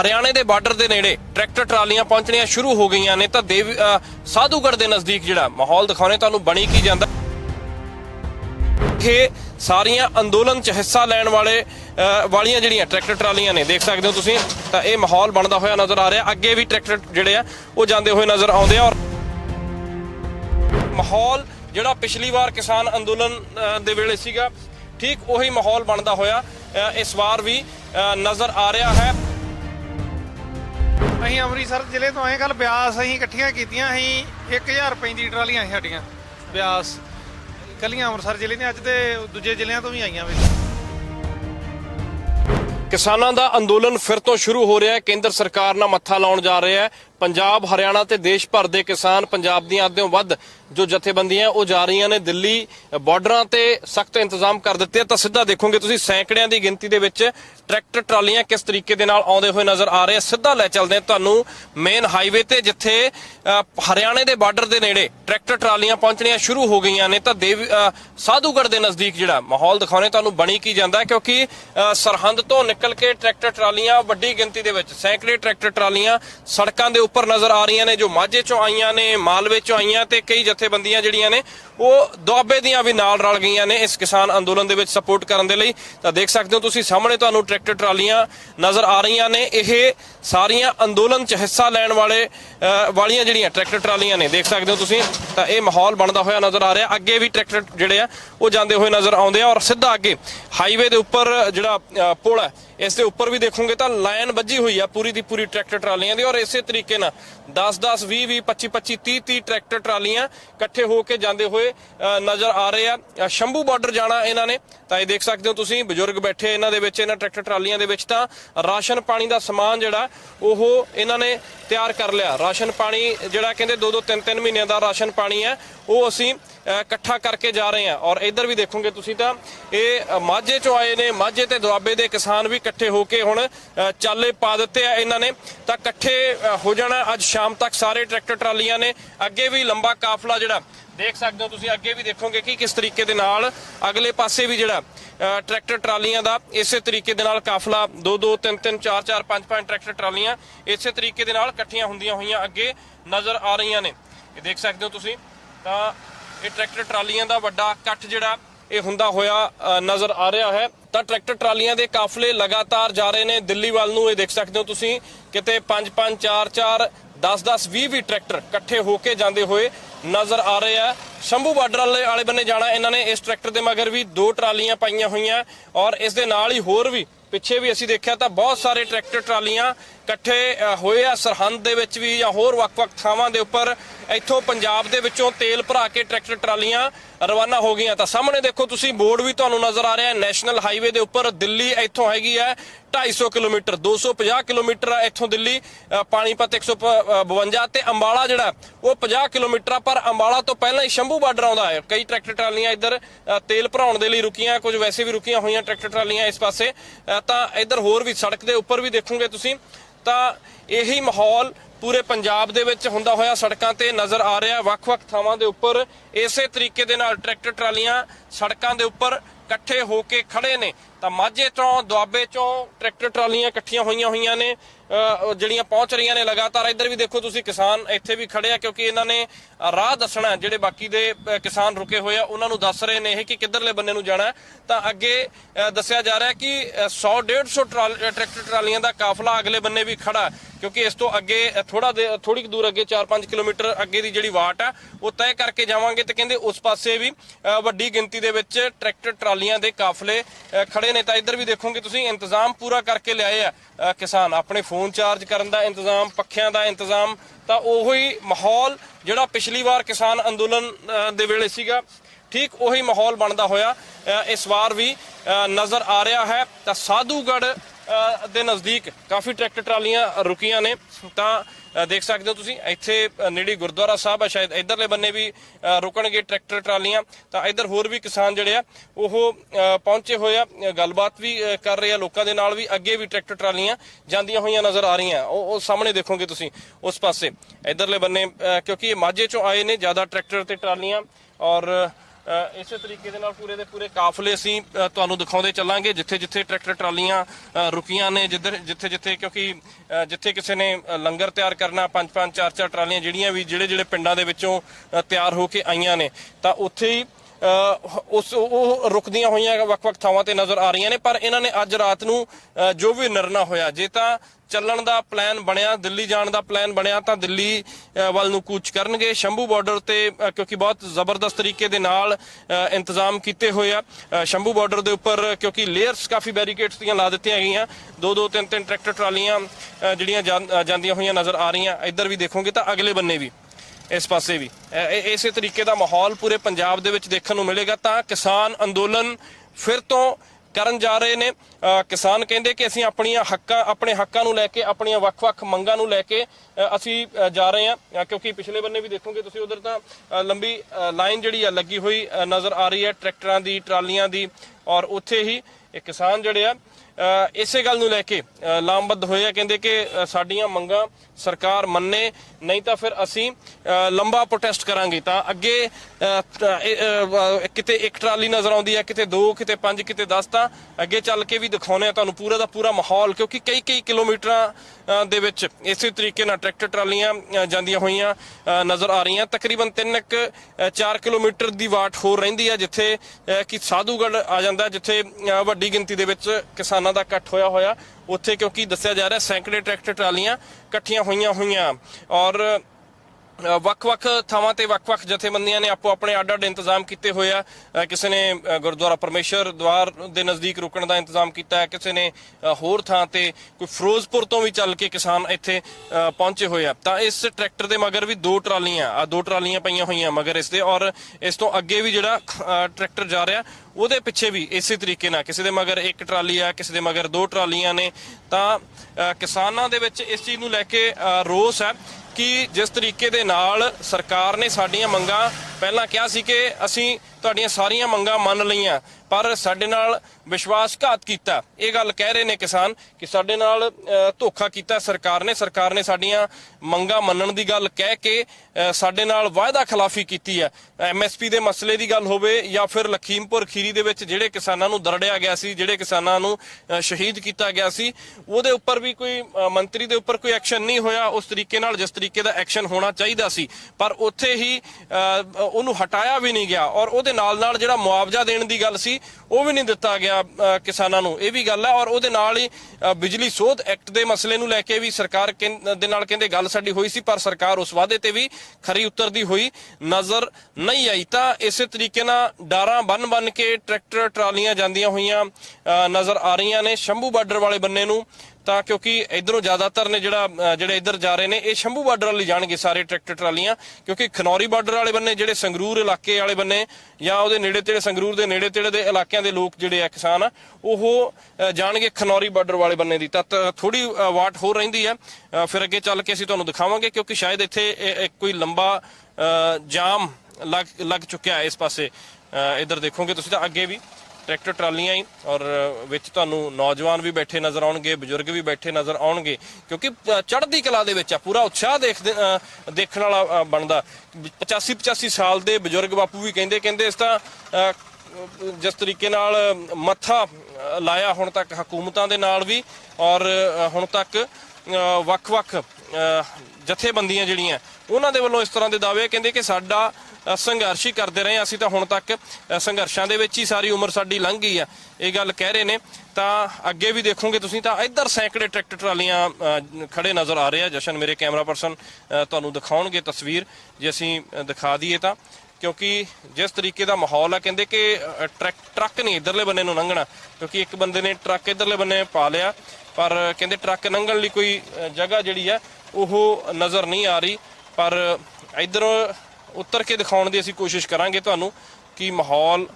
ਹਰਿਆਣੇ ਦੇ ਬਾਰਡਰ ਦੇ ਨੇੜੇ ਟਰੈਕਟਰ ਟਰਾਲੀਆਂ ਪਹੁੰਚਣੀਆਂ ਸ਼ੁਰੂ ਹੋ ਗਈਆਂ ਨੇ ਤਾਂ ਦੇਵ ਅ, ਸਾਧੂਗੜ੍ਹ ਦੇ ਨਜ਼ਦੀਕ ਜਿਹੜਾ ਮਾਹੌਲ ਦਿਖਾਉਣੇ ਤੁਹਾਨੂੰ ਬਣੀ ਕੀ ਜਾਂਦਾ। ਇਹ ਸਾਰੀਆਂ ਅੰਦੋਲਨ ਚ ਹਿੱਸਾ ਲੈਣ ਵਾਲੇ ਅ, ਵਾਲੀਆਂ ਜਿਹੜੀਆਂ ਟਰੈਕਟਰ ਟਰਾਲੀਆਂ ਨੇ ਦੇਖ ਸਕਦੇ ਹੋ ਤੁਸੀਂ ਤਾਂ ਇਹ ਮਾਹੌਲ ਬਣਦਾ ਹੋਇਆ ਨਜ਼ਰ ਆ ਰਿਹਾ। ਅੱਗੇ ਵੀ ਟਰੈਕਟਰ ਜਿਹੜੇ ਆ ਉਹ ਜਾਂਦੇ ਹੋਏ ਨਜ਼ਰ ਆਉਂਦੇ ਆ ਔਰ ਮਾਹੌਲ ਜਿਹੜਾ ਪਿਛਲੀ ਵਾਰ ਕਿਸਾਨ ਅੰਦੋਲਨ ਦੇ ਵੇਲੇ ਸੀਗਾ ਠੀਕ ਉਹੀ ਮਾਹੌਲ ਬਣਦਾ ਹੋਇਆ ਅ, ਇਸ ਵਾਰ ਵੀ ਅ, ਨਜ਼ਰ ਆ ਰਿਹਾ ਹੈ। ਅਸੀਂ ਅੰਮ੍ਰਿਤਸਰ ਜ਼ਿਲ੍ਹੇ ਤੋਂ ਆਏ ਕੱਲ ਬਿਆਸ ਅਸੀਂ ਇਕੱਠੀਆਂ ਕੀਤੀਆਂ। ਅਸੀਂ 1000 ਪੈਂਦੀ ਟਰਾਲੀਆਂ ਸੀ ਸਾਡੀਆਂ। ਬਿਆਸ। ਕੱਲੀਆਂ ਅੰਮ੍ਰਿਤਸਰ ਜ਼ਿਲ੍ਹੇ ਦੀਆਂ, ਅੱਜ ਤੇ ਦੂਜੇ ਜ਼ਿਲ੍ਹਿਆਂ ਤੋਂ ਵੀ ਆਈਆਂ ਵੇ ਕਿਸਾਨਾਂ ਦਾ ਅੰਦੋਲਨ ਫਿਰ ਤੋਂ ਸ਼ੁਰੂ ਹੋ ਰਿਹਾ ਹੈ। ਕੇਂਦਰ ਸਰਕਾਰ ਨਾਲ ਮੱਥਾ ਲਾਉਣ ਜਾ ਰਿਹਾ ਹੈ। ਪੰਜਾਬ ਹਰਿਆਣਾ ਤੇ ਦੇਸ਼ ਭਰ ਦੇ ਕਿਸਾਨ ਪੰਜਾਬ ਦੀਆਂ ਅੱਧਿਓਂ ਵੱਧ ਜੋ ਜਥੇਬੰਦੀਆਂ ਉਹ ਜਾ ਰਹੀਆਂ ਨੇ ਦਿੱਲੀ ਬਾਰਡਰਾਂ ਤੇ ਸਖਤ ਇੰਤਜ਼ਾਮ ਕਰ ਦਿੱਤੇ ਤਾਂ ਸਿੱਧਾ ਦੇਖੋਗੇ ਤੁਸੀਂ ਸੈਂਕੜਿਆਂ ਦੀ ਗਿਣਤੀ ਦੇ ਵਿੱਚ ਟਰੈਕਟਰ ਟਰਾਲੀਆਂ ਕਿਸ ਤਰੀਕੇ ਦੇ ਨਾਲ ਆਉਂਦੇ ਹੋਏ ਨਜ਼ਰ ਆ ਰਹੇ ਸਿੱਧਾ ਲੈ ਚੱਲਦੇ ਤੁਹਾਨੂੰ ਮੇਨ ਹਾਈਵੇ ਤੇ ਜਿੱਥੇ ਹਰਿਆਣੇ ਦੇ ਬਾਰਡਰ ਦੇ ਨੇੜੇ ਟਰੈਕਟਰ ਟਰਾਲੀਆਂ ਪਹੁੰਚਣੀਆਂ ਸ਼ੁਰੂ ਹੋ ਗਈਆਂ ਨੇ। ਤਾਂ ਦੇਵ ਅ, ਸਾਧੂਗੜ੍ਹ ਦੇ ਨਜ਼ਦੀਕ ਜਿਹੜਾ ਮਾਹੌਲ ਦਿਖਾਉਣੇ ਤੁਹਾਨੂੰ ਬਣੀ ਕੀ ਜਾਂਦਾ ਕਿਉਂਕਿ ਅ, ਸਰਹੰਦ ਤੋਂ ਨਿਕਲ ਕੇ ਟਰੈਕਟਰ ਟਰਾਲੀਆਂ ਵੱਡੀ ਗਿਣਤੀ ਦੇ ਵਿੱਚ ਸੈਂਕੜੇ ਟਰੈਕਟਰ ਟਰਾਲੀਆਂ ਸੜਕਾਂ ਦੇ ਉੱਪਰ ਨਜ਼ਰ ਆ ਰਹੀਆਂ ਨੇ, ਜੋ ਮਾਝੇ ਚੋਂ ਆਈਆਂ ਨੇ, ਮਾਲਵੇ ਚੋਂ ਆਈਆਂ ਤੇ ਕਈ ਜਥੇਬੰਦੀਆਂ ਜਿਹੜੀਆਂ ਨੇ, ਉਹ ਦੁਆਬੇ ਦੀਆਂ ਵੀ ਨਾਲ ਰਲ ਗਈਆਂ ਨੇ ਇਸ ਕਿਸਾਨ ਅੰਦੋਲਨ ਦੇ ਵਿੱਚ ਸਪੋਰਟ ਕਰਨ ਦੇ ਲਈ। ਤਾਂ ਦੇਖ ਸਕਦੇ ਹੋ ਤੁਸੀਂ, ਸਾਹਮਣੇ ਤੁਹਾਨੂੰ ਟਰੈਕਟਰ ਟਰਾਲੀਆਂ ਨਜ਼ਰ ਆ ਰਹੀਆਂ ਨੇ। ਇਹ ਸਾਰੀਆਂ ਅੰਦੋਲਨ 'ਚ ਹਿੱਸਾ ਲੈਣ ਵਾਲੇ ਵਾਲੀਆਂ ਜਿਹੜੀਆਂ ਟਰੈਕਟਰ ਟਰਾਲੀਆਂ ਨੇ, ਦੇਖ ਸਕਦੇ ਹੋ ਤੁਸੀਂ। ਤਾਂ ਇਹ ਮਾਹੌਲ ਬਣਦਾ ਹੋਇਆ ਨਜ਼ਰ ਆ ਰਿਹਾ। ਅੱਗੇ ਵੀ ਟਰੈਕਟਰ ਜਿਹੜੇ ਆ, ਉਹ ਜਾਂਦੇ ਹੋਏ ਨਜ਼ਰ ਆਉਂਦੇ ਆ ਔਰ ਸਿੱਧਾ ਅੱਗੇ ਹਾਈਵੇ ਦੇ ਉੱਪਰ ਜਿਹੜਾ ਪੁਲ ਹੈ, ਇਸ ਦੇ ਉੱਪਰ ਵੀ ਦੇਖੋਗੇ ਤਾਂ ਲਾਈਨ ਵੱਜੀ ਹੋਈ ਆ ਪੂਰੀ ਦੀ ਪੂਰੀ ਟਰੈਕਟਰ ਟਰਾਲੀਆਂ ਦੀ ਔਰ ਇਸੇ ਤਰੀਕੇ ਨਾਲ 10 10 20 20 25 25 30 30 ਟਰੈਕਟਰ ਟਰਾਲੀਆਂ ਇਕੱਠੇ ਹੋ ਕੇ ਜਾਂਦੇ ਹੋਏ ਨਜ਼ਰ ਆ ਰਹੇ ਆ। ਸ਼ੰਭੂ ਬਾਰਡਰ ਜਾਣਾ ਇਹਨਾਂ ਨੇ। ਤਾਂ ਇਹ ਦੇਖ ਸਕਦੇ ਹੋ ਤੁਸੀਂ, ਬਜ਼ੁਰਗ ਬੈਠੇ ਇਹਨਾਂ ਦੇ ਵਿੱਚ, ਇਹਨਾਂ ਟਰੈਕਟਰ ਟਰਾਲੀਆਂ ਦੇ ਵਿੱਚ। ਤਾਂ ਰਾਸ਼ਨ ਪਾਣੀ ਦਾ ਸਮਾਨ ਜਿਹੜਾ, ਉਹ ਇਹਨਾਂ ਨੇ ਤਿਆਰ ਕਰ ਲਿਆ। ਰਾਸ਼ਨ ਪਾਣੀ ਜਿਹੜਾ ਕਹਿੰਦੇ 2 2 3 3 ਮਹੀਨਿਆਂ ਦਾ ਰਾਸ਼ਨ ਪਾਣੀ ਹੈ, ਉਹ ਅਸੀਂ ਇਕੱਠਾ ਕਰਕੇ ਜਾ ਰਹੇ ਹਾਂ। ਔਰ ਇੱਧਰ ਵੀ ਦੇਖੋਗੇ ਤੁਸੀਂ ਤਾਂ, ਇਹ ਮਾਝੇ ਚੋਂ ਆਏ ਨੇ, ਮਾਝੇ ਤੇ ਦੁਆਬੇ ਦੇ ਕਿਸਾਨ ਵੀ ਇਕੱਠੇ ਹੋ ਕੇ ਹੁਣ ਚਾਲੇ ਪਾ ਦਿੱਤੇ ਆ ਇਹਨਾਂ ਨੇ। ਤਾਂ ਇਕੱਠੇ ਹੋ ਜਾਣਾ ਅੱਜ ਸ਼ਾਮ ਤੱਕ ਸਾਰੇ ਟਰੈਕਟਰ ਟਰਾਲੀਆਂ ਨੇ। ਅੱਗੇ ਵੀ ਲੰਬਾ ਕਾਫਲਾ ਜਿਹੜਾ, ਦੇਖ ਸਕਦੇ ਹੋ ਤੁਸੀਂ, ਅੱਗੇ ਵੀ ਦੇਖੋਗੇ ਕਿ ਕਿਸ ਤਰੀਕੇ ਦੇ ਨਾਲ ਅਗਲੇ ਪਾਸੇ ਵੀ ਜਿਹੜਾ ਟਰੈਕਟਰ ਟਰਾਲੀਆਂ ਦਾ ਇਸੇ ਤਰੀਕੇ ਦੇ ਨਾਲ ਕਾਫਲਾ 2 2 3 3 4 4 5 5 ਟਰੈਕਟਰ ਟਰਾਲੀਆਂ ਇਸੇ ਤਰੀਕੇ ਦੇ ਨਾਲ ਇਕੱਠੀਆਂ ਹੁੰਦੀਆਂ ਹੋਈਆਂ ਅੱਗੇ ਨਜ਼ਰ ਆ ਰਹੀਆਂ ਨੇ। ਇਹ ਦੇਖ ਸਕਦੇ ਹੋ ਤੁਸੀਂ, ਤਾਂ ਇਹ ਟਰੈਕਟਰ ਟਰਾਲੀਆਂ ਦਾ ਵੱਡਾ ਇਕੱਠ ਜਿਹੜਾ ਇਹ ਹੁੰਦਾ ਹੋਇਆ ਨਜ਼ਰ ਆ ਰਿਹਾ ਹੈ। ਤਾਂ ਟਰੈਕਟਰ ਟਰਾਲੀਆਂ ਦੇ ਕਾਫਲੇ ਲਗਾਤਾਰ ਜਾ ਰਹੇ ਨੇ। ਦਿੱਲੀ ਵੱਲ ਨੂੰ ਇਹ ਦੇਖ ਸਕਦੇ ਹੋ ਤੁਸੀਂ, ਕਿਤੇ 5 5 4 4 10 10 20 20 ਟਰੈਕਟਰ ਇਕੱਠੇ ਹੋ ਕੇ ਜਾਂਦੇ ਹੋਏ ਨਜ਼ਰ ਆ ਰਹੇ ਆ। ਸ਼ੰਭੂ ਬਾਰਡਰ ਵਾਲੇ ਵਾਲੇ ਬੰਨੇ ਜਾਣਾ ਇਹਨਾਂ ਨੇ ਇਸ ਟਰੈਕਟਰ ਦੇ ਮਗਰ ਵੀ ਦੋ ਟਰਾਲੀਆਂ ਪਾਈਆਂ ਹੋਈਆਂ। ਔਰ ਇਸ ਦੇ ਨਾਲ ਹੀ ਹੋਰ ਵੀ, ਪਿੱਛੇ ਵੀ ਅਸੀਂ ਦੇਖਿਆ ਤਾਂ ਬਹੁਤ ਸਾਰੇ ਟਰੈਕਟਰ ਟਰਾਲੀਆਂ ਇਕੱਠੇ ਹੋਏ ਆ। ਸਰਹੰਦ ਦੇ ਵਿੱਚ ਵੀ ਜਾਂ ਹੋਰ ਵੱਖ-ਵੱਖ ਥਾਵਾਂ ਦੇ ਉੱਪਰ ਇੱਥੋਂ ਪੰਜਾਬ ਦੇ ਵਿੱਚੋਂ ਤੇਲ ਭਰਾ ਕੇ ਟਰੈਕਟਰ ਟਰਾਲੀਆਂ ਰਵਾਨਾ ਹੋ ਗਈਆਂ। ਤਾਂ ਸਾਹਮਣੇ ਦੇਖੋ ਤੁਸੀਂ ਬੋਰਡ ਵੀ ਤੁਹਾਨੂੰ ਨਜ਼ਰ ਆ ਰਿਹਾ ਹੈ। ਨੈਸ਼ਨਲ ਹਾਈਵੇ ਦੇ ਉੱਪਰ ਦਿੱਲੀ ਇੱਥੋਂ ਹੈਗੀ ਹੈ 250 ਕਿਲੋਮੀਟਰ 250 ਕਿਲੋਮੀਟਰ ਹੈ ਇੱਥੋਂ ਦਿੱਲੀ ਅ, ਪਾਣੀਪਤ 152 ਤੇ ਅੰਬਾਲਾ ਜਿਹੜਾ ਉਹ 50 ਕਿਲੋਮੀਟਰ ਆ। ਪਰ ਅੰਬਾਲਾ ਤੋਂ ਪਹਿਲਾਂ ਹੀ ਸ਼ੰਭੂ ਬਾਰਡਰ ਆਉਂਦਾ ਹੈ। ਕਈ ਟਰੈਕਟਰ ਟਰਾਲੀਆਂ ਇੱਧਰ ਤੇਲ ਭਰਾਉਣ ਦੇ ਲਈ ਰੁਕੀਆਂ ਕੁਝ ਵੈਸੇ ਵੀ ਰੁਕੀਆਂ ਹੋਈਆਂ ਟਰੈਕਟਰ ਟਰਾਲੀਆਂ ਇਸ ਪਾਸੇ। ਤਾਂ ਇੱਧਰ ਹੋਰ ਵੀ ਸੜਕ ਦੇ ਉੱਪਰ ਵੀ ਦੇਖੋਗੇ ਤੁਸੀਂ ਤਾਂ ਇਹੀ ਮਾਹੌਲ ਪੂਰੇ ਪੰਜਾਬ ਦੇ ਵਿੱਚ ਹੁੰਦਾ ਹੋਇਆ ਸੜਕਾਂ ਤੇ ਨਜ਼ਰ ਆ ਰਿਹਾ ਵੱਖ-ਵੱਖ ਥਾਵਾਂ ਦੇ ਉੱਪਰ ਇਸੇ ਤਰੀਕੇ ਦੇ ਨਾਲ ਟਰੈਕਟਰ ਟਰਾਲੀਆਂ ਸੜਕਾਂ ਦੇ ਉੱਪਰ ਇਕੱਠੇ ਹੋ ਕੇ ਖੜੇ ਨੇ। ਤਾਂ ਮਾਝੇ ਤੋਂ ਦੁਆਬੇ ਚੋਂ ਟਰੈਕਟਰ ਟਰਾਲੀਆਂ ਇਕੱਠੀਆਂ ਹੋਈਆਂ ਹੋਈਆਂ ਨੇ ਜਿਹੜੀਆਂ ਪਹੁੰਚ ਰਹੀਆਂ ਨੇ ਲਗਾਤਾਰ। ਇੱਧਰ ਵੀ ਦੇਖੋ ਤੁਸੀਂ ਕਿਸਾਨ ਇੱਥੇ ਵੀ ਖੜੇ ਆ, ਕਿਉਂਕਿ ਇਹਨਾਂ ਨੇ ਰਾਹ ਦੱਸਣਾ ਜਿਹੜੇ ਬਾਕੀ ਦੇ ਕਿਸਾਨ ਰੁਕੇ ਹੋਏ ਆ, ਉਹਨਾਂ ਨੂੰ ਦੱਸ ਰਹੇ ਨੇ ਇਹ ਕਿ ਕਿੱਧਰਲੇ ਬੰਨੇ ਨੂੰ ਜਾਣਾ ਤਾਂ ਅੱਗੇ ਦੱਸਿਆ ਜਾ ਰਿਹਾ ਕਿ 100 150 ਟਰੈਕਟਰ ਟਰਾਲੀਆਂ ਦਾ ਕਾਫਲਾ ਅਗਲੇ ਬੰਨੇ ਵੀ ਖੜਾ ਕਿਉਂਕਿ ਇਸ ਤੋਂ ਅੱਗੇ ਥੋੜਾ ਥੋੜੀ ਦੂਰ ਅੱਗੇ 4-5 ਕਿਲੋਮੀਟਰ ਅੱਗੇ ਦੀ ਜਿਹੜੀ ਵਾਟ ਆ ਉਹ ਤੈਅ ਕਰਕੇ ਜਾਵਾਂਗੇ ਤੇ ਕਹਿੰਦੇ ਉਸ ਪਾਸੇ ਵੀ ਵੱਡੀ ਗਿਣਤੀ ਦੇ ਵਿੱਚ ਟਰੈਕਟਰ ਟਰਾਲੀਆਂ ਦੇ ਕਾਫਲੇ ਖੜੇ ਖੜੇ ਨੇ ਤਾਂ ਇੱਧਰ ਵੀ ਦੇਖੋਗੇ ਤੁਸੀਂ ਇੰਤਜ਼ਾਮ ਪੂਰਾ ਕਰਕੇ ਲਿਆਏ ਆ ਕਿਸਾਨ। ਆਪਣੇ ਫੋਨ ਚਾਰਜ ਕਰਨ ਦਾ ਇੰਤਜ਼ਾਮ ਪੱਖਿਆਂ ਦਾ ਇੰਤਜ਼ਾਮ ਤਾਂ ਉਹੀ ਮਾਹੌਲ ਜਿਹੜਾ ਪਿਛਲੀ ਵਾਰ ਕਿਸਾਨ ਅੰਦੋਲਨ ਦੇ ਵੇਲੇ ਸੀਗਾ ਠੀਕ ਉਹੀ ਮਾਹੌਲ ਬਣਦਾ ਹੋਇਆ ਅ, ਇਸ ਵਾਰ ਵੀ ਅ, ਨਜ਼ਰ ਆ ਰਿਹਾ ਹੈ। ਤਾਂ ਸਾਧੂਗੜ ਦੇ ਨਜ਼ਦੀਕ ਕਾਫੀ ਟਰੈਕਟਰ ਟਰਾਲੀਆਂ ਰੁਕੀਆਂ ਨੇ। ਤਾਂ ਦੇਖ ਸਕਦੇ ਹੋ ਤੁਸੀਂ, ਇੱਥੇ ਨੇੜੇ ਗੁਰਦੁਆਰਾ ਸਾਹਿਬ ਆ, ਸ਼ਾਇਦ ਇਧਰਲੇ ਬੰਨੇ ਵੀ ਰੁਕਣਗੇ ਟਰੈਕਟਰ ਟਰਾਲੀਆਂ। ਤਾਂ ਇਧਰ ਹੋਰ ਵੀ ਕਿਸਾਨ ਜਿਹੜੇ ਆ, ਉਹ ਪਹੁੰਚੇ ਹੋਏ ਆ ਗੱਲਬਾਤ ਵੀ ਕਰ ਰਹੇ ਆ, ਲੋਕਾਂ ਦੇ ਨਾਲ ਵੀ ਅੱਗੇ ਵੀ ਟਰੈਕਟਰ ਟਰਾਲੀਆਂ ਜਾਂਦੀਆਂ ਹੋਈਆਂ ਨਜ਼ਰ ਆ ਰਹੀਆਂ। ਉਹ ਉਹ ਸਾਹਮਣੇ ਦੇਖੋਗੇ ਤੁਸੀਂ, ਉਸ ਪਾਸੇ। ਇਧਰਲੇ ਬੰਨੇ ਕਿਉਂਕਿ ਇਹ ਮਾਝੇ ਚੋਂ ਆਏ ਨੇ, ਜ਼ਿਆਦਾ ਟਰੈਕਟਰ ਤੇ ਟਰਾਲੀਆਂ ਔਰ ਇਸੇ ਤਰੀਕੇ ਦੇ ਨਾਲ ਪੂਰੇ ਦੇ ਪੂਰੇ ਕਾਫਲੇ ਅਸੀਂ ਤੁਹਾਨੂੰ ਦਿਖਾਉਂਦੇ ਚੱਲਾਂਗੇ, ਜਿੱਥੇ ਜਿੱਥੇ ਟਰੈਕਟਰ ਟਰਾਲੀਆਂ ਰੁਕੀਆਂ ਨੇ, ਜਿੱਧਰ, ਜਿੱਥੇ ਜਿੱਥੇ ਕਿਉਂਕਿ ਜਿੱਥੇ ਕਿਸੇ ਨੇ ਲੰਗਰ ਤਿਆਰ ਕਰਨਾ, ਪੰਜ ਪੰਜ ਚਾਰ ਚਾਰ ਟਰਾਲੀਆਂ ਜਿਹੜੀਆਂ ਵੀ ਜਿਹੜੇ ਜਿਹੜੇ ਪਿੰਡਾਂ ਦੇ ਵਿੱਚੋਂ ਤਿਆਰ ਹੋ ਕੇ ਆਈਆਂ ਨੇ, ਤਾਂ ਉੱਥੇ ਹੀ ਉਸ ਉਹ ਰੁਕਦੀਆਂ ਹੋਈਆਂ ਵੱਖ-ਵੱਖ ਥਾਵਾਂ ਤੇ ਨਜ਼ਰ ਆ ਰਹੀਆਂ ਨੇ, ਪਰ ਇਹਨਾਂ ਨੇ ਅੱਜ ਰਾਤ ਨੂੰ ਜੋ ਵੀ ਨਿਰਣਾ ਹੋਇਆ, ਜੇ ਤਾਂ ਚੱਲਣ ਦਾ ਪਲਾਨ ਬਣਿਆ, ਦਿੱਲੀ ਜਾਣ ਦਾ ਪਲਾਨ ਬਣਿਆ, ਤਾਂ ਦਿੱਲੀ ਵੱਲ ਨੂੰ ਕੂਚ ਕਰਨਗੇ। ਸ਼ੰਭੂ ਬਾਰਡਰ ਤੇ ਕਿਉਂਕਿ ਬਹੁਤ ਜ਼ਬਰਦਸਤ ਤਰੀਕੇ ਦੇ ਨਾਲ ਇੰਤਜ਼ਾਮ ਕੀਤੇ ਹੋਏ ਆ। ਸ਼ੰਭੂ ਬਾਰਡਰ ਦੇ ਉੱਪਰ, ਕਿਉਂਕਿ ਲੇਅਰਸ ਕਾਫੀ ਬੈਰੀਕੇਡਸ ਦੀਆਂ ਲਾ ਦਿੱਤੀਆਂ ਗਈਆਂ। ਦੋ ਦੋ, ਤਿੰਨ ਤਿੰਨ ਟਰੈਕਟਰ ਟਰਾਲੀਆਂ ਜਿਹੜੀਆਂ ਜਾਂਦੀਆਂ ਹੋਈਆਂ ਨਜ਼ਰ ਆ ਰਹੀਆਂ। ਇੱਧਰ ਵੀ ਦੇਖੋਗੇ ਤਾਂ ਅਗਲੇ ਬੰਨੇ ਵੀ। ਇਸ ਪਾਸੇ ਵੀ। ਇਹ- ਇਸੇ ਤਰੀਕੇ ਦਾ ਮਾਹੌਲ ਪੂਰੇ ਪੰਜਾਬ ਦੇ ਵਿੱਚ ਦੇਖਣ ਨੂੰ ਮਿਲੇਗਾ ਤਾਂ ਕਿਸਾਨ ਅੰਦੋਲਨ ਫਿਰ ਤੋਂ ਕਰਨ ਜਾ ਰਹੇ ਨੇ। ਕਿਸਾਨ ਕਹਿੰਦੇ ਕਿ ਅਸੀਂ ਆਪਣੀਆਂ ਹੱਕਾਂ, ਆਪਣੇ ਹੱਕਾਂ ਨੂੰ ਲੈ ਕੇ, ਆਪਣੀਆਂ ਵੱਖ-ਵੱਖ ਮੰਗਾਂ ਨੂੰ ਲੈ ਕੇ ਅਸੀਂ ਜਾ ਰਹੇ ਹਾਂ। ਕਿਉਂਕਿ ਪਿਛਲੇ ਬੰਨੇ ਵੀ ਦੇਖੋਗੇ ਤੁਸੀਂ ਉਧਰ ਤਾਂ ਲੰਬੀ ਲਾਈਨ ਜਿਹੜੀ ਆ ਲੱਗੀ ਹੋਈ ਨਜ਼ਰ ਆ ਰਹੀ ਹੈ ਟਰੈਕਟਰਾਂ ਦੀ, ਟਰਾਲੀਆਂ ਦੀ ਔਰ ਉੱਥੇ ਹੀ ਇਹ ਕਿਸਾਨ ਜਿਹੜੇ ਆ ਇਸੇ ਗੱਲ ਨੂੰ ਲੈ ਕੇ ਲਾਮਬੱਧ ਹੋਏ ਆ। ਕਹਿੰਦੇ ਕਿ ਸਾਡੀਆਂ ਮੰਗਾਂ ਸਰਕਾਰ ਮੰਨੇ ਨਹੀਂ ਤਾਂ ਫਿਰ ਅਸੀਂ ਲੰਬਾ ਪ੍ਰੋਟੈਸਟ ਕਰਾਂਗੇ। ਤਾਂ ਅੱਗੇ ਕਿਤੇ ਇੱਕ ਟਰਾਲੀ ਨਜ਼ਰ ਆਉਂਦੀ ਹੈ, ਕਿਤੇ ਦੋ, ਕਿਤੇ ਪੰਜ, ਕਿਤੇ 10 ਤਾਂ ਅੱਗੇ ਚੱਲ ਕੇ ਵੀ ਦਿਖਾਉਣੇ ਆ ਤੁਹਾਨੂੰ ਪੂਰਾ ਦਾ ਪੂਰਾ ਮਾਹੌਲ, ਕਿਉਂਕਿ ਕਈ ਕਈ ਕਿਲੋਮੀਟਰਾਂ ਦੇ ਵਿੱਚ ਇਸੇ ਤਰੀਕੇ ਨਾਲ ਟਰੈਕਟਰ ਟਰਾਲੀਆਂ ਜਾਂਦੀਆਂ ਹੋਈਆਂ ਨਜ਼ਰ ਆ ਰਹੀਆਂ। ਤਕਰੀਬਨ 3 4 ਕਿਲੋਮੀਟਰ ਦੀ ਵਾਟ ਹੋਰ ਰਹਿੰਦੀ ਹੈ, ਜਿੱਥੇ ਕਿ ਸਾਧੂਗੜ ਆ ਜਾਂਦਾ, ਜਿੱਥੇ ਵੱਡੀ ਗਿਣਤੀ ਦੇ ਵਿੱਚ ਕਿਸਾਨਾਂ ਦਾ ਇਕੱਠ ਹੋਇਆ ਹੋਇਆ। ਉੱਥੇ ਕਿਉਂਕਿ ਦੱਸਿਆ ਜਾ ਰਿਹਾ, ਸੈਂਕੜੇ ਟਰੈਕਟਰ ਟਰਾਲੀਆਂ ਇਕੱਠੀਆਂ ਹੋਈਆਂ ਹੋਈਆਂ। ਔਰ ਔਰ ਵੱਖ-ਵੱਖ ਥਾਵਾਂ ਤੇ ਵੱਖ-ਵੱਖ ਜਥੇਬੰਦੀਆਂ ਨੇ ਆਪੋ ਆਪਣੇ ਅੱਡ-ਅੱਡ ਇੰਤਜ਼ਾਮ ਕੀਤੇ ਹੋਏ ਆ। ਕਿਸੇ ਨੇ ਗੁਰਦੁਆਰਾ ਪਰਮੇਸ਼ਰ ਦਵਾਰ ਦੇ ਨਜ਼ਦੀਕ ਰੁਕਣ ਦਾ ਇੰਤਜ਼ਾਮ ਕੀਤਾ ਹੈ। ਕਿਸੇ ਨੇ ਹੋਰ ਥਾਂ ਤੇ ਕੋਈ ਫਿਰੋਜ਼ਪੁਰ ਤੋਂ ਵੀ ਚੱਲ ਕੇ ਕਿਸਾਨ ਇੱਥੇ ਪਹੁੰਚੇ ਹੋਏ ਆ। ਤਾਂ ਇਸ ਟਰੈਕਟਰ ਦੇ ਮਗਰ ਵੀ ਦੋ ਟਰਾਲੀਆਂ, ਆ ਦੋ ਟਰਾਲੀਆਂ ਪਈਆਂ ਹੋਈਆਂ ਮਗਰ ਇਸ ਦੇ ਔਰ ਇਸ ਤੋਂ ਅੱਗੇ ਵੀ ਜਿਹੜਾ ਟਰੈਕਟਰ ਜਾ ਰਿਹਾ, ਉਹਦੇ ਪਿੱਛੇ ਵੀ ਇਸੇ ਤਰੀਕੇ ਨਾਲ ਕਿਸੇ ਦੇ ਮਗਰ ਇੱਕ ਟਰਾਲੀ ਆ, ਕਿਸੇ ਦੇ ਮਗਰ ਦੋ ਟਰਾਲੀਆਂ ਨੇ। ਤਾਂ ਕਿਸਾਨਾਂ ਦੇ ਵਿੱਚ ਇਸ ਚੀਜ਼ ਨੂੰ ਲੈ ਕੇ ਰੋਸ ਹੈ। ਕਿ ਜਿਸ ਤਰੀਕੇ ਦੇ ਨਾਲ ਸਰਕਾਰ ਨੇ ਸਾਡੀਆਂ ਮੰਗਾਂ ਪਹਿਲਾਂ ਕਿਹਾ ਸੀ ਕਿ ਅਸੀਂ ਤੁਹਾਡੀਆਂ ਸਾਰੀਆਂ ਮੰਗਾਂ ਮੰਨ ਲਈਆਂ, ਪਰ ਸਾਡੇ ਨਾਲ ਵਿਸ਼ਵਾਸਘਾਤ ਕੀਤਾ। ਇਹ ਗੱਲ ਕਹਿ ਰਹੇ ਨੇ ਕਿਸਾਨ ਕਿ ਸਾਡੇ ਨਾਲ ਧੋਖਾ ਕੀਤਾ ਸਰਕਾਰ ਨੇ। ਸਰਕਾਰ ਨੇ ਸਾਡੀਆਂ ਮੰਗਾਂ ਮੰਨਣ ਦੀ ਗੱਲ ਕਹਿ ਕੇ ਸਾਡੇ ਨਾਲ ਵਾਅਦਾ ਖਿਲਾਫੀ ਕੀਤੀ ਹੈ। ਐਮਐਸਪੀ ਦੇ ਮਸਲੇ ਦੀ ਗੱਲ ਹੋਵੇ ਜਾਂ ਫਿਰ ਲਖੀਮਪੁਰ ਖੀਰੀ ਦੇ ਵਿੱਚ ਜਿਹੜੇ ਕਿਸਾਨਾਂ ਨੂੰ ਦਰੜਿਆ ਗਿਆ ਸੀ, ਜਿਹੜੇ ਕਿਸਾਨਾਂ ਨੂੰ ਸ਼ਹੀਦ ਕੀਤਾ ਗਿਆ ਸੀ, ਉਹਦੇ ਉੱਪਰ ਵੀ ਕੋਈ ਮੰਤਰੀ ਦੇ ਉੱਪਰ ਕੋਈ ਐਕਸ਼ਨ ਨਹੀਂ ਹੋਇਆ। ਉਸ ਤਰੀਕੇ ਨਾਲ ਜਿਸ ਤਰੀਕੇ ਦਾ ਐਕਸ਼ਨ ਹੋਣਾ ਚਾਹੀਦਾ ਸੀ। ਪਰ ਉੱਥੇ ਹੀ ਉਹਨੂੰ ਹਟਾਇਆ ਵੀ ਨਹੀਂ ਗਿਆ ਔਰ ਉਹਦੇ ਨਾਲ ਨਾਲ ਜਿਹੜਾ ਮੁਆਵਜ਼ਾ ਦੇਣ ਦੀ ਗੱਲ ਸੀ ਉਹ ਵੀ ਨਹੀਂ ਦਿੱਤਾ ਗਿਆ ਕਿਸਾਨਾਂ ਨੂੰ। ਇਹ ਵੀ ਗੱਲ ਹੈ ਔਰ ਉਹਦੇ ਨਾਲ ਹੀ ਬਿਜਲੀ ਸੋਧ ਐਕਟ ਦੇ ਮਸਲੇ ਨੂੰ ਲੈ ਕੇ ਵੀ ਸਰਕਾਰ ਦੇ ਨਾਲ ਕਹਿੰਦੇ ਗੱਲ ਸਾਡੀ ਹੋਈ ਸੀ ਪਰ ਸਰਕਾਰ ਉਸ ਵਾਅਦੇ ਤੇ ਵੀ ਖਰੀ ਉਤਰਦੀ ਹੋਈ ਨਜ਼ਰ ਨਹੀਂ ਆਈ। ਤਾਂ ਇਸੇ ਤਰੀਕੇ ਨਾਲ ਡਾਰਾਂ ਬੰਨ ਬੰਨ ਕੇ ਟਰੈਕਟਰ ਟਰਾਲੀਆਂ ਜਾਂਦੀਆਂ ਹੋਈਆਂ ਅ, ਨਜ਼ਰ ਆ ਰਹੀਆਂ ਨੇ। ਸ਼ੰਭੂ ਬਾਰਡਰ ਵਾਲੇ ਬੰਨੇ ਨੂੰ ਤਾਂ ਕਿਉਂਕਿ ਇਧਰੋਂ ਜ਼ਿਆਦਾਤਰ ਨੇ ਜਿਹੜਾ ਜਿਹੜੇ ਇੱਧਰ ਜਾ ਰਹੇ ਨੇ ਇਹ ਸ਼ੰਭੂ ਬਾਰਡਰ ਵਾਲੀ ਜਾਣਗੇ ਸਾਰੇ ਟਰੈਕਟਰ ਟਰਾਲੀਆਂ ਕਿਉਂਕਿ ਖਨੌਰੀ ਬਾਰਡਰ ਵਾਲੇ ਬੰਨੇ ਜਿਹੜੇ ਸੰਗਰੂਰ ਇਲਾਕੇ ਵਾਲੇ ਬੰਨੇ ਜਾਂ ਉਹਦੇ ਨੇੜੇ ਤੇੜੇ ਸੰਗਰੂਰ ਦੇ ਨੇੜੇ ਤੇੜੇ ਦੇ ਇਲਾਕਿਆਂ ਦੇ ਲੋਕ ਜਿਹੜੇ ਆ ਕਿਸਾਨ ਆ ਉਹ ਜਾਣਗੇ ਖਨੌਰੀ ਬਾਰਡਰ ਵਾਲੇ ਬੰਨੇ ਦੀ। ਤਾਂ ਥੋੜੀ ਵਾਟ ਹੋ ਰਹਿੰਦੀ ਹੈ ਫਿਰ ਅੱਗੇ ਚੱਲ ਕੇ ਅਸੀਂ ਤੁਹਾਨੂੰ ਦਿਖਾਵਾਂਗੇ ਕਿਉਂਕਿ ਸ਼ਾਇਦ ਇੱਥੇ ਕੋਈ ਲੰਬਾ ਜਾਮ ਲੱਗ ਲੱਗ ਚੁੱਕਿਆ ਹੈ ਇਸ ਪਾਸੇ। ਅ, ਇੱਧਰ ਦੇਖੋਗੇ ਤੁਸੀਂ ਤਾਂ ਅੱਗੇ ਵੀ। ਟਰੈਕਟਰ ਟਰਾਲੀਆਂ ਹੀ ਔਰ ਵਿੱਚ ਤੁਹਾਨੂੰ ਨੌਜਵਾਨ ਵੀ ਬੈਠੇ ਨਜ਼ਰ ਆਉਣਗੇ, ਬਜ਼ੁਰਗ ਵੀ ਬੈਠੇ ਨਜ਼ਰ ਆਉਣਗੇ, ਕਿਉਂਕਿ ਚੜ੍ਹਦੀ ਕਲਾ ਦੇ ਵਿੱਚ ਆ, ਪੂਰਾ ਉਤਸ਼ਾਹ ਦੇਖਦੇ ਦੇਖਣ ਵਾਲਾ ਬਣਦਾ। 85 85 ਸਾਲ ਦੇ ਬਜ਼ੁਰਗ ਬਾਪੂ ਵੀ ਕਹਿੰਦੇ ਕਹਿੰਦੇ ਇਸ ਤਾਂ ਜਿਸ ਤਰੀਕੇ ਨਾਲ ਮੱਥਾ ਲਾਇਆ ਹੁਣ ਤੱਕ ਹਕੂਮਤਾਂ ਦੇ ਨਾਲ ਵੀ ਔਰ ਹੁਣ ਤੱਕ ਵੱਖ-ਵੱਖ ਜਥੇਬੰਦੀਆਂ ਜਿਹੜੀਆਂ ਉਹਨਾਂ ਦੇ ਵੱਲੋਂ ਇਸ ਤਰ੍ਹਾਂ ਦੇ ਦਾਅਵੇ ਕਹਿੰਦੇ ਕਿ ਸਾਡਾ ਸੰਘਰਸ਼ ਹੀ ਕਰਦੇ ਰਹੇ ਅਸੀਂ ਤਾਂ ਹੁਣ ਤੱਕ ਸੰਘਰਸ਼ਾਂ ਦੇ ਵਿੱਚ ਹੀ ਸਾਰੀ ਉਮਰ ਸਾਡੀ ਲੰਘ ਗਈ ਆ। ਇਹ ਗੱਲ ਕਹਿ ਰਹੇ ਨੇ। ਤਾਂ ਅੱਗੇ ਵੀ ਦੇਖੋਗੇ ਤੁਸੀਂ ਤਾਂ ਇੱਧਰ ਸੈਂਕੜੇ ਟਰੈਕਟਰ ਟਰਾਲੀਆਂ ਅ, ਖੜੇ ਨਜ਼ਰ ਆ ਰਹੇ ਆ। ਜਸ਼ਨ ਮੇਰੇ ਕੈਮਰਾ ਪਰਸਨ ਤੁਹਾਨੂੰ ਦਿਖਾਉਣਗੇ ਤਸਵੀਰ। ਜੇ ਅਸੀਂ ਦਿਖਾ ਦਈਏ ਤਾਂ ਕਿਉਂਕਿ ਜਿਸ ਤਰੀਕੇ ਦਾ ਮਾਹੌਲ ਆ ਕਹਿੰਦੇ ਕਿ ਅ, ਟਰੱਕ ਟਰੱਕ ਨਹੀਂ ਇਧਰਲੇ ਬੰਨੇ ਨੂੰ ਲੰਘਣਾ ਕਿਉਂਕਿ ਇੱਕ ਬੰਦੇ ਨੇ ਟਰੱਕ ਇਧਰਲੇ ਬੰਨੇ ਪਾ ਲਿਆ ਪਰ ਕਹਿੰਦੇ ਟਰੱਕ ਲੰਘਣ ਲਈ ਕੋਈ ਜਗ੍ਹਾ ਜਿਹੜੀ ਹੈ ਉਹ ਨਜ਼ਰ ਨਹੀਂ ਆ ਰਹੀ ਪਰ ਇਧਰ ਉੱਤਰ ਕੇ ਦਿਖਾਉਣ ਦੀ ਅਸੀਂ ਕੋਸ਼ਿਸ਼ ਕਰਾਂਗੇ ਤੁਹਾਨੂੰ ਕਿ ਮਾਹੌਲ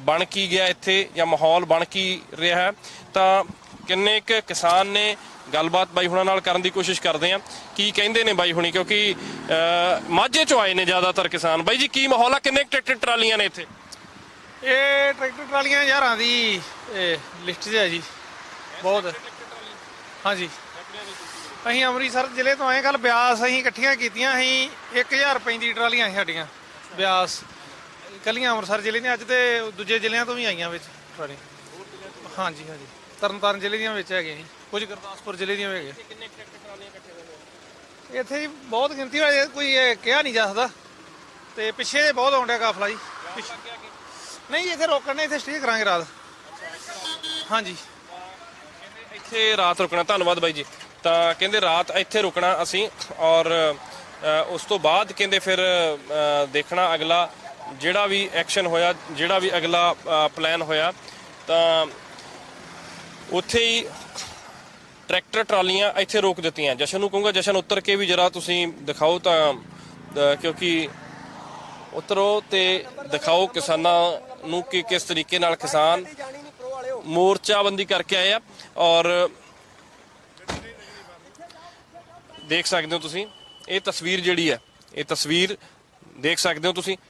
ਬਣ ਕੀ ਗਿਆ ਇੱਥੇ ਜਾਂ ਮਾਹੌਲ ਬਣ ਕੀ ਰਿਹਾ ਹੈ। ਤਾਂ ਕਿੰਨੇ ਕੁ ਕਿਸਾਨ ਨੇ ਗੱਲਬਾਤ ਬਾਈ ਹੁਣਾਂ ਨਾਲ ਕਰਨ ਦੀ ਕੋਸ਼ਿਸ਼ ਕਰਦੇ ਆ ਕੀ ਕਹਿੰਦੇ ਨੇ ਬਾਈ ਹੁਣੀ? ਕਿਉਂਕਿ ਮਾਝੇ ਚੋਂ ਆਏ ਨੇ ਜ਼ਿਆਦਾਤਰ ਕਿਸਾਨ। ਬਾਈ ਜੀ ਕੀ ਮਾਹੌਲ ਆ? ਕਿੰਨੇ ਟਰੈਕਟਰ ਟਰਾਲੀਆਂ ਨੇ ਇੱਥੇ? ਇਹ ਟਰੈਕਟਰ ਟਰਾਲੀਆਂ ਹਜ਼ਾਰਾਂ ਦੀ ਲਿਸਟ 'ਚ ਹੈ ਜੀ। ਬਹੁਤ। ਹਾਂਜੀ। ਅਸੀਂ ਅੰਮ੍ਰਿਤਸਰ ਜ਼ਿਲ੍ਹੇ ਤੋਂ ਆਏ ਕੱਲ ਬਿਆਸ ਅਸੀਂ ਇਕੱਠੀਆਂ ਕੀਤੀਆਂ। ਅਸੀਂ 1000 ਪੈਂਦੀ ਟਰਾਲੀਆਂ ਸੀ ਸਾਡੀਆਂ। ਬਿਆਸ। ਕੱਲੀਆਂ ਅੰਮ੍ਰਿਤਸਰ ਜ਼ਿਲ੍ਹੇ ਦੀਆਂ। ਅੱਜ ਤੇ ਦੂਜੇ ਜ਼ਿਲ੍ਹਿਆਂ ਤੋਂ ਵੀ ਆਈਆਂ ਵਿੱਚ ਟਰਾਲੀ। ਹਾਂਜੀ ਹਾਂਜੀ। ਤਰਨਤਾਰਨ ਜ਼ਿਲ੍ਹੇ ਦੀਆਂ ਵਿੱਚ ਹੈਗੇ ਜੀ। ਕੁਝ ਗੁਰਦਾਸਪੁਰ ਜ਼ਿਲ੍ਹੇ ਦੀਆਂ ਵੀ ਹੈਗੇ ਕਿੰਨੇ ਟਰੈਕਟਰ ਟਰਾਲੀਆਂ ਇਕੱਠੇ ਹੋਏ ਨੇ ਇੱਥੇ ਜੀ ਬਹੁਤ ਗਿਣਤੀ ਹੋਈ ਕੋਈ ਕਿਹਾ ਨਹੀਂ ਜਾ ਸਕਦਾ। ਤੇ ਪਿੱਛੇ ਬਹੁਤ ਆਉਂਦਾ ਕਾਫਲਾ ਜੀ। ਨਹੀਂ ਇੱਥੇ ਰੋਕਣ ਨੇ ਇੱਥੇ ਸਟੇ ਕਰਾਂਗੇ ਰਾਤ। ਹਾਂਜੀ। ਇੱਥੇ ਰਾਤ ਰੁਕਣਾ। ਧੰਨਵਾਦ ਬਾਈ ਜੀ। ਤਾਂ ਕਹਿੰਦੇ ਰਾਤ ਇੱਥੇ ਰੁਕਣਾ ਅਸੀਂ ਔਰ ਉਸ ਤੋਂ ਬਾਅਦ ਕਹਿੰਦੇ ਫਿਰ ਦੇਖਣਾ ਅਗਲਾ ਜਿਹੜਾ ਵੀ ਐਕਸ਼ਨ ਹੋਇਆ, ਜਿਹੜਾ ਵੀ ਅਗਲਾ ਪਲਾਨ ਹੋਇਆ, ਤਾਂ ਉੱਥੇ ਹੀ ਟਰੈਕਟਰ ਟਰਾਲੀਆਂ ਇੱਥੇ ਰੋਕ ਦਿੱਤੀਆਂ। ਜਸ਼ਨ ਨੂੰ ਕਹੂੰਗਾ, ਜਸ਼ਨ ਉੱਤਰ ਕੇ ਵੀ ਜਰਾ ਤੁਸੀਂ ਦਿਖਾਓ ਤਾਂ ਕਿਉਂਕਿ ਉਤਰੋ ਤੇ ਦਿਖਾਓ ਕਿਸਾਨਾਂ ਨੂੰ ਕਿ ਕਿਸ ਤਰੀਕੇ ਨਾਲ ਕਿਸਾਨ ਮੋਰਚਾਬੰਦੀ ਕਰਕੇ ਆਏ ਆ। ਔਰ ਦੇਖ ਸਕਦੇ ਹੋ ਤੁਸੀਂ। ਇਹ ਤਸਵੀਰ ਜਿਹੜੀ ਹੈ ਇਹ ਤਸਵੀਰ ਦੇਖ ਸਕਦੇ ਹੋ ਤੁਸੀਂ।